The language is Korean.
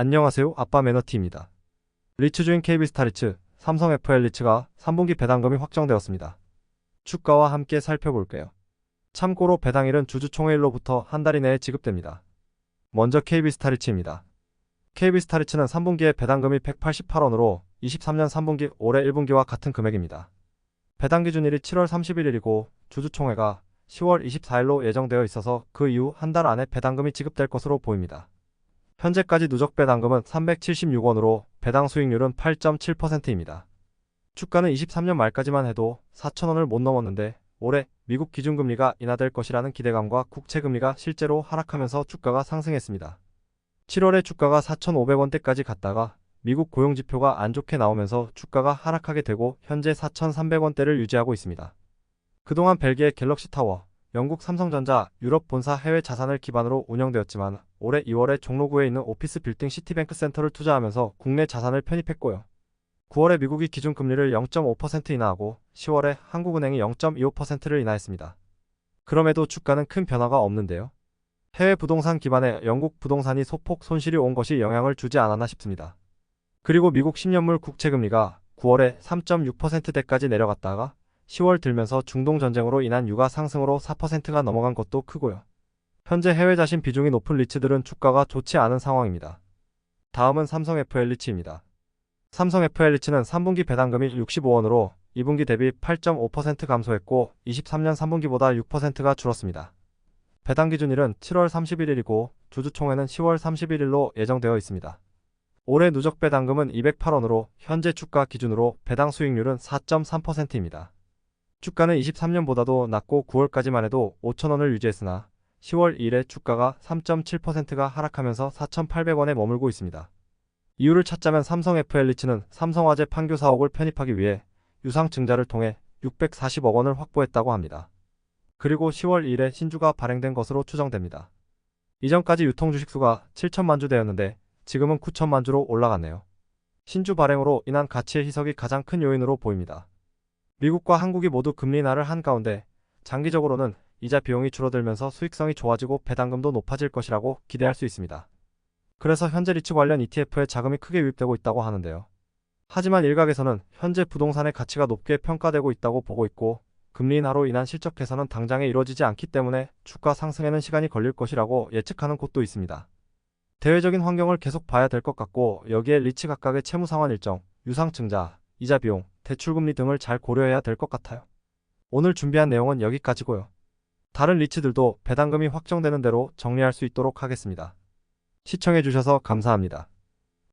안녕하세요. 아빠 매너티입니다. 리츠 주인 KB스타 리츠, 삼성 FL 리츠가 3분기 배당금이 확정되었습니다. 주가와 함께 살펴볼게요. 참고로 배당일은 주주총회일로부터 한 달 이내에 지급됩니다. 먼저 KB스타 리츠입니다. KB스타 리츠는 3분기에 배당금이 188원으로 23년 3분기 올해 1분기와 같은 금액입니다. 배당 기준일이 7월 31일이고 주주총회가 10월 24일로 예정되어 있어서 그 이후 한 달 안에 배당금이 지급될 것으로 보입니다. 현재까지 누적 배당금은 376원으로 배당 수익률은 8.7%입니다. 주가는 23년 말까지만 해도 4,000원을 못 넘었는데 올해 미국 기준금리가 인하될 것이라는 기대감과 국채금리가 실제로 하락하면서 주가가 상승했습니다. 7월에 주가가 4,500원대까지 갔다가 미국 고용지표가 안 좋게 나오면서 주가가 하락하게 되고 현재 4,300원대를 유지하고 있습니다. 그동안 벨기에 갤럭시 타워, 영국 삼성전자, 유럽 본사 해외 자산을 기반으로 운영되었지만 올해 2월에 종로구에 있는 오피스 빌딩 시티뱅크 센터를 투자하면서 국내 자산을 편입했고요. 9월에 미국이 기준금리를 0.5% 인하하고 10월에 한국은행이 0.25%를 인하했습니다. 그럼에도 주가는 큰 변화가 없는데요. 해외 부동산 기반의 영국 부동산이 소폭 손실이 온 것이 영향을 주지 않았나 싶습니다. 그리고 미국 10년물 국채금리가 9월에 3.6%대까지 내려갔다가 10월 들면서 중동 전쟁으로 인한 유가 상승으로 4%가 넘어간 것도 크고요. 현재 해외 자신 비중이 높은 리츠들은 주가가 좋지 않은 상황입니다. 다음은 삼성 FL 리츠입니다. 삼성 FL 리츠는 3분기 배당금이 65원으로 2분기 대비 8.5% 감소했고 23년 3분기보다 6%가 줄었습니다. 배당 기준일은 7월 31일이고 주주총회는 10월 31일로 예정되어 있습니다. 올해 누적 배당금은 208원으로 현재 주가 기준으로 배당 수익률은 4.3%입니다. 주가는 23년보다도 낮고 9월까지만 해도 5천원을 유지했으나 10월 1일에 주가가 3.7%가 하락하면서 4,800원에 머물고 있습니다. 이유를 찾자면 삼성 FL리츠는 삼성화재 판교 사옥을 편입하기 위해 유상증자를 통해 640억 원을 확보했다고 합니다. 그리고 10월 1일에 신주가 발행된 것으로 추정됩니다. 이전까지 유통 주식수가 7천만 주 되었는데 지금은 9천만 주로 올라갔네요. 신주 발행으로 인한 가치의 희석이 가장 큰 요인으로 보입니다. 미국과 한국이 모두 금리 인하를 한 가운데 장기적으로는 이자 비용이 줄어들면서 수익성이 좋아지고 배당금도 높아질 것이라고 기대할 수 있습니다. 그래서 현재 리츠 관련 ETF에 자금이 크게 유입되고 있다고 하는데요. 하지만 일각에서는 현재 부동산의 가치가 높게 평가되고 있다고 보고 있고 금리 인하로 인한 실적 개선은 당장에 이루어지지 않기 때문에 주가 상승에는 시간이 걸릴 것이라고 예측하는 곳도 있습니다. 대외적인 환경을 계속 봐야 될 것 같고 여기에 리츠 각각의 채무 상환 일정, 유상증자, 이자 비용, 대출금리 등을 잘 고려해야 될 것 같아요. 오늘 준비한 내용은 여기까지고요. 다른 리츠들도 배당금이 확정되는 대로 정리할 수 있도록 하겠습니다. 시청해주셔서 감사합니다.